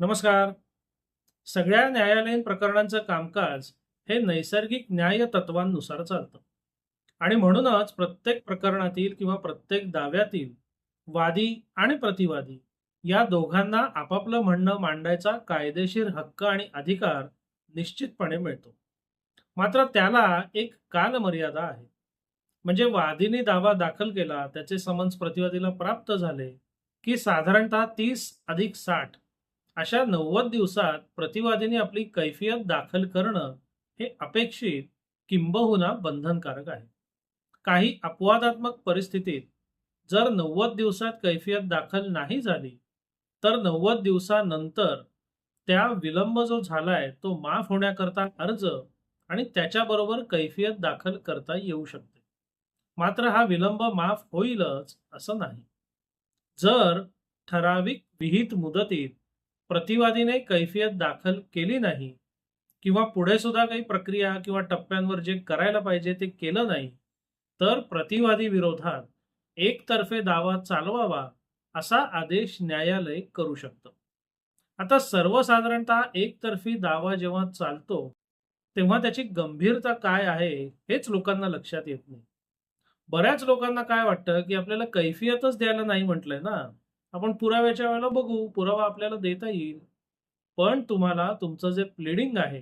नमस्कार. सगळ्या न्यायालयीन प्रकरणांचं कामकाज हे नैसर्गिक न्याय तत्वांनुसार चालतं. आणि म्हणूनच प्रत्येक प्रकरणातील किंवा प्रत्येक दाव्यातील वादी आणि प्रतिवादी या दोघांना आपापलं म्हणणं मांडायचा कायदेशीर हक्क आणि अधिकार निश्चितपणे मिळतो. मात्र त्याला एक कालमर्यादा आहे. म्हणजे वादीने दावा दाखल केला त्याचे समन्स प्रतिवादीला प्राप्त झाले की साधारणतः तीस अधिक साठ अशा नव्वद दिवसात प्रतिवादीने आपली कैफियत दाखल करणं हे अपेक्षित किंबहुना बंधनकारक आहे. काही अपवादात्मक परिस्थितीत जर नव्वद दिवसात कैफियत दाखल नाही झाली तर नव्वद दिवसानंतर त्या विलंब जो झालाय तो माफ होण्याकरता अर्ज आणि त्याच्याबरोबर कैफियत दाखल करता येऊ शकते. मात्र हा विलंब माफ होईलच असं नाही. जर ठराविक विहित मुदतीत प्रतिवादीने कैफियत दाखल केली नाही किंवा पुढे सुद्धा काही प्रक्रिया किंवा टप्प्यांवर जे करायला पाहिजे ते केलं नाही तर प्रतिवादी विरोधात एकतर्फे दावा चालवावा असा आदेश न्यायालय करू शकतं. आता सर्वसाधारणतः एकतर्फी दावा जेव्हा चालतो तेव्हा त्याची गंभीरता काय आहे हेच लोकांना लक्षात येत नाही. बऱ्याच लोकांना काय वाटतं की आपल्याला कैफियतच द्यायला नाही म्हटलंय ना? आपण पुराव्याच्या वेळेला बघू पुरावा आपल्याला देता येईल. पण तुम्हाला तुमचं जे प्लिडिंग आहे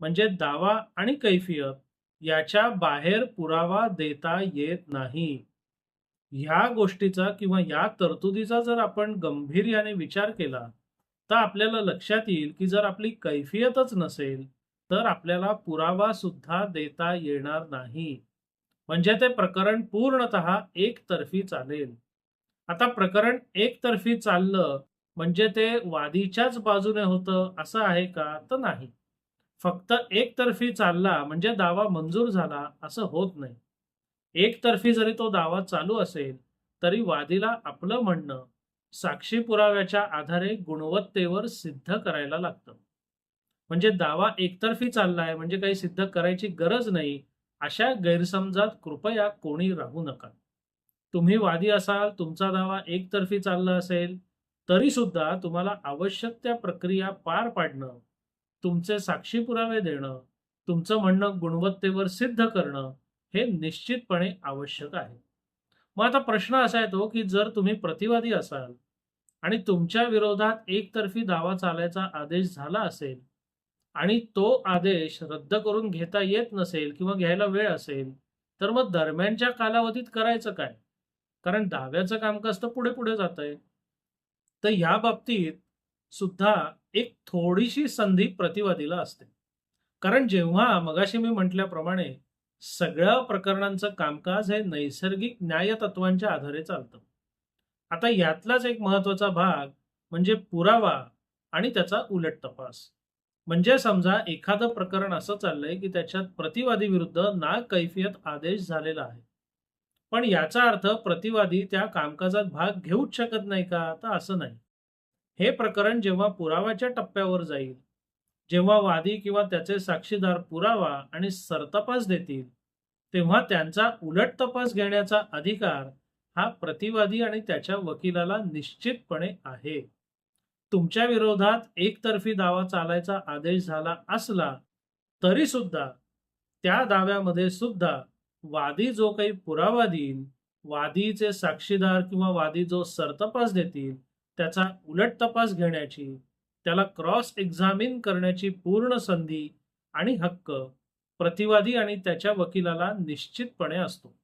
म्हणजे दावा आणि कैफियत याच्या बाहेर पुरावा देता येत नाही. ह्या गोष्टीचा किंवा या तरतुदीचा जर आपण गंभीर्याने विचार केला तर आपल्याला लक्षात येईल की जर आपली कैफियतच नसेल तर आपल्याला पुरावा सुद्धा देता येणार नाही. म्हणजे ते प्रकरण पूर्णतः एकतर्फी चालेल. आता प्रकरण एकतर्फी चाललं म्हणजे ते वादीच्याच बाजूने होतं असं आहे का तर नाही. फक्त एकतर्फी चालला म्हणजे दावा मंजूर झाला असं होत नाही. एकतर्फी जरी तो दावा चालू असेल तरी वादीला आपलं म्हणणं साक्षी पुराव्याच्या आधारे गुणवत्तेवर सिद्ध करायला लागतं. म्हणजे दावा एकतर्फी चाललाय म्हणजे काही सिद्ध करायची गरज नाही अशा गैरसमजात कृपया कोणी राहू नका. तुम्ही वादी असाल तुमचा दावा एकतर्फी चालला असेल तरी सुद्धा तुम्हाला आवश्यक त्या प्रक्रिया पार पाडणं तुमचे साक्षी पुरावे देणं तुमचं म्हणणं गुणवत्तेवर सिद्ध करणं हे निश्चितपणे आवश्यक आहे. मग आता प्रश्न असा येतो की जर तुम्ही प्रतिवादी असाल आणि तुमच्या विरोधात एकतर्फी दावा चालायचा आदेश झाला असेल आणि तो आदेश रद्द करून घेता येत नसेल किंवा घ्यायला वेळ असेल तर मग दरम्यानच्या कालावधीत करायचं काय? कारण दाव्याचं कामकाज तर पुढे पुढे जात आहे तर ह्या बाबतीत सुद्धा एक थोडीशी संधी प्रतिवादीला असते. कारण जेव्हा मगाशी मी म्हटल्याप्रमाणे सगळ्या प्रकरणांचं कामकाज हे नैसर्गिक न्यायतत्वांच्या आधारे चालतं. आता यातलाच एक महत्त्वाचा भाग म्हणजे पुरावा आणि त्याचा उलट तपास. म्हणजे समजा एखादं प्रकरण असं चाललंय की त्याच्यात प्रतिवादी विरुद्ध ना कैफियत आदेश झालेला आहे. पण याचा अर्थ प्रतिवादी त्या कामकाजात भाग घेऊच शकत नाही का? तर असं नाही. हे प्रकरण जेव्हा पुराव्याच्या टप्प्यावर जाईल जेव्हा वादी किंवा त्याचे साक्षीदार पुरावा आणि सरतपास देतील तेव्हा त्यांचा उलट तपास घेण्याचा अधिकार हा प्रतिवादी आणि त्याच्या वकिलाला निश्चितपणे आहे. तुमच्या विरोधात एकतर्फी दावा चालायचा आदेश झाला असला तरी सुद्धा त्या दाव्यामध्ये सुद्धा वादी जो काही पुरावा देईल वादीचे साक्षीदार किंवा वादी जो सरतपास देतील त्याचा उलट तपास घेण्याची त्याला क्रॉस एक्झामिन करण्याची पूर्ण संधी आणि हक्क प्रतिवादी आणि त्याच्या वकिलाला निश्चितपणे असतो.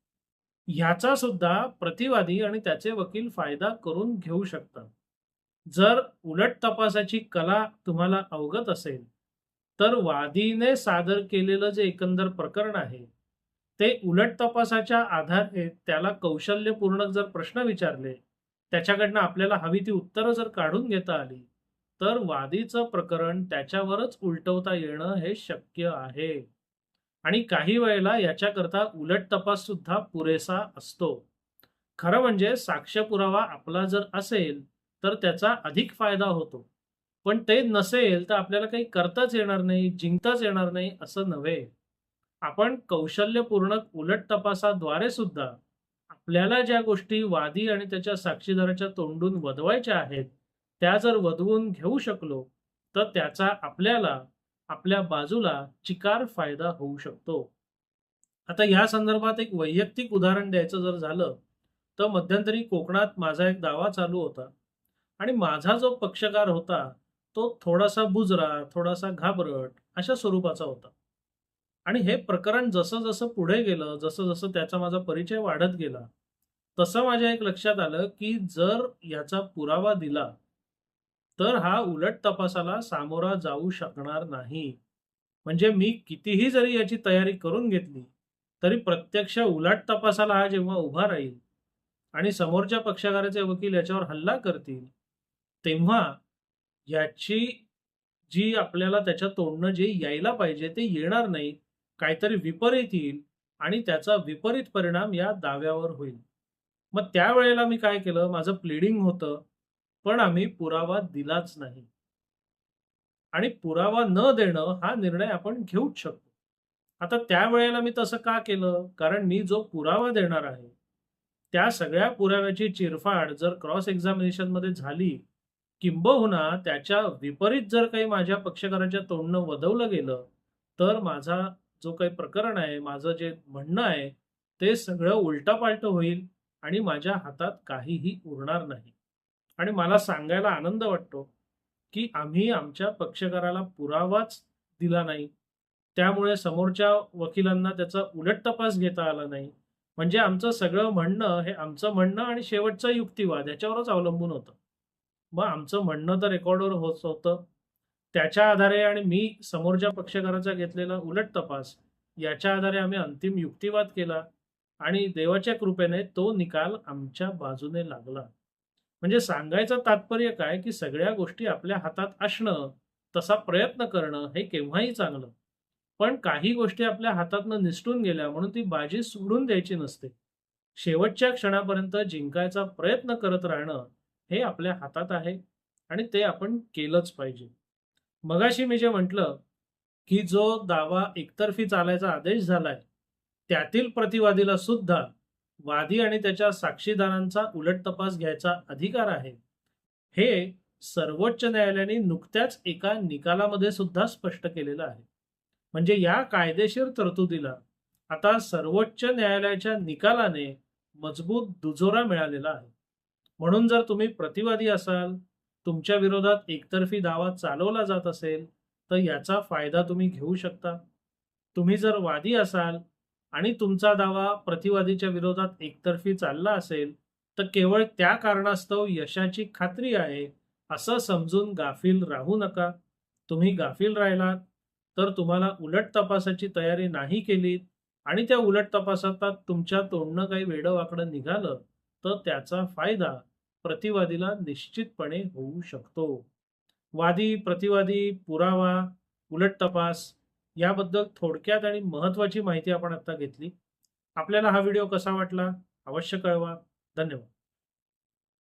ह्याचा सुद्धा प्रतिवादी आणि त्याचे वकील फायदा करून घेऊ शकतात. जर उलट तपासाची कला तुम्हाला अवगत असेल तर वादीने सादर केलेलं जे एकंदर प्रकरण आहे ते उलट तपासाच्या आधारे त्याला कौशल्यपूर्ण जर प्रश्न विचारले त्याच्याकडनं आपल्याला हवी ती उत्तरं जर काढून घेता आली तर वादीचं प्रकरण त्याच्यावरच उलटवता येणं हे शक्य आहे. आणि काही वेळेला याच्याकरता उलट तपास सुद्धा पुरेसा असतो. खरं म्हणजे साक्ष पुरावा आपला जर असेल तर त्याचा अधिक फायदा होतो. पण ते नसेल तर आपल्याला काही करताच येणार नाही जिंकताच येणार नाही असं नव्हे. आपण कौशल्यपूर्ण उलट तपासाद्वारे सुद्धा आपल्याला ज्या गोष्टी वादी आणि त्याच्या साक्षीदाराच्या तोंडून वधवायच्या आहेत त्या जर वधवून घेऊ शकलो तर त्याचा आपल्याला आपल्या बाजूला चिकार फायदा होऊ शकतो. आता या संदर्भात एक वैयक्तिक उदाहरण द्यायचं जर झालं तर मध्यंतरी कोकणात माझा एक दावा चालू होता आणि माझा जो पक्षकार होता तो थोडासा बुजरा थोडासा घाबरट अशा स्वरूपाचा होता. आणि हे प्रकरण जसं जसं पुढे गेलं जसं जसं त्याचा माझा परिचय वाढत गेला तसं माझ्या एक लक्षात आलं की जर याचा पुरावा दिला तर हा उलट तपासाला सामोरा जाऊ शकणार नाही. म्हणजे मी कितीही जरी याची तयारी करून घेतली तरी प्रत्यक्ष उलट तपासाला हा जेव्हा उभा राहील आणि समोरच्या पक्षकाराचे वकील याच्यावर हल्ला करतील तेव्हा याची जी आपल्याला त्याच्या तोंडनं जे यायला पाहिजे ते येणार नाही. काहीतरी विपरीत येईल आणि त्याचा विपरीत परिणाम या दाव्यावर होईल. मग त्यावेळेला मी काय केलं? माझं प्लिडिंग होतं पण आम्ही पुरावा दिलाच नाही. आणि पुरावा न देणं हा निर्णय आपण घेऊच शकतो. आता त्यावेळेला मी तसं का केलं? कारण मी जो पुरावा देणार आहे त्या सगळ्या पुराव्याची चिरफाड जर क्रॉस एक्झामिनेशनमध्ये झाली किंबहुना त्याच्या विपरीत जर काही माझ्या पक्षकाराच्या तोंडनं वदवलं गेलं तर माझा जो काही प्रकरण आहे माझं जे म्हणणं आहे ते सगळं उलटापालट होईल आणि माझ्या हातात काहीही उरणार नाही. आणि मला सांगायला आनंद वाटतो की आम्ही आमच्या पक्षकाराला पुरावाच दिला नाही. त्यामुळे समोरच्या वकिलांना त्याचा उलट तपास घेता आला नाही. म्हणजे आमचं सगळं म्हणणं हे आमचं म्हणणं आणि शेवटचा युक्तिवाद याच्यावरच अवलंबून होतं. मग आमचं म्हणणं तर रेकॉर्डवर होत होतं. त्याच्या आधारे आणि मी समोरच्या पक्षकाराचा घेतलेला उलट तपास याच्या आधारे आम्ही अंतिम युक्तिवाद केला आणि देवाच्या कृपेने तो निकाल आमच्या बाजूने लागला. म्हणजे सांगायचं तात्पर्य काय की सगळ्या गोष्टी आपल्या हातात असणं तसा प्रयत्न करणं हे केव्हाही चांगलं. पण काही गोष्टी आपल्या हातातनं निसटून गेल्या म्हणून ती बाजी सोडून द्यायची नसते. शेवटच्या क्षणापर्यंत जिंकायचा प्रयत्न करत राहणं हे आपल्या हातात आहे आणि ते आपण केलंच पाहिजे. मगाशी मी जे म्हटलं की जो दावा एकतर्फी चालायचा आदेश झालाय त्यातील प्रतिवादीला सुद्धा वादी आणि त्याच्या साक्षीदारांचा उलट तपास घ्यायचा अधिकार आहे. हे सर्वोच्च न्यायालयाने नुकत्याच एका निकालामध्ये सुद्धा स्पष्ट केलेलं आहे. म्हणजे या कायदेशीर तरतुदीला आता सर्वोच्च न्यायालयाच्या निकालाने मजबूत दुजोरा मिळालेला आहे. म्हणून जर तुम्ही प्रतिवादी असाल तुमच्या विरोधात एकतर्फी दावा चालवला जात असेल तर याचा फायदा तुम्ही घेऊ शकता. तुम्ही जर वादी असाल आणि तुमचा दावा प्रतिवादीच्या विरोधात एकतर्फी चालला असेल तर केवळ त्या कारणास्तव यशाची खात्री आहे असं समजून गाफील राहू नका. तुम्ही गाफील राहिलात तर तुम्हाला उलट तपासाची तयारी नाही केलीत आणि त्या उलट तपासात तुमच्या तोंडनं काही वेडं वाकडं निघालं तर त्याचा फायदा प्रतिवादीला निश्चितपणे होऊ शकतो. वादी प्रतिवादी पुरावा उलट तपास याबद्दल थोडक्यात आणि महत्वाची माहिती आपण आता घेतली. आपल्याला हा व्हिडिओ कसा वाटला? अवश्य कळवा. धन्यवाद.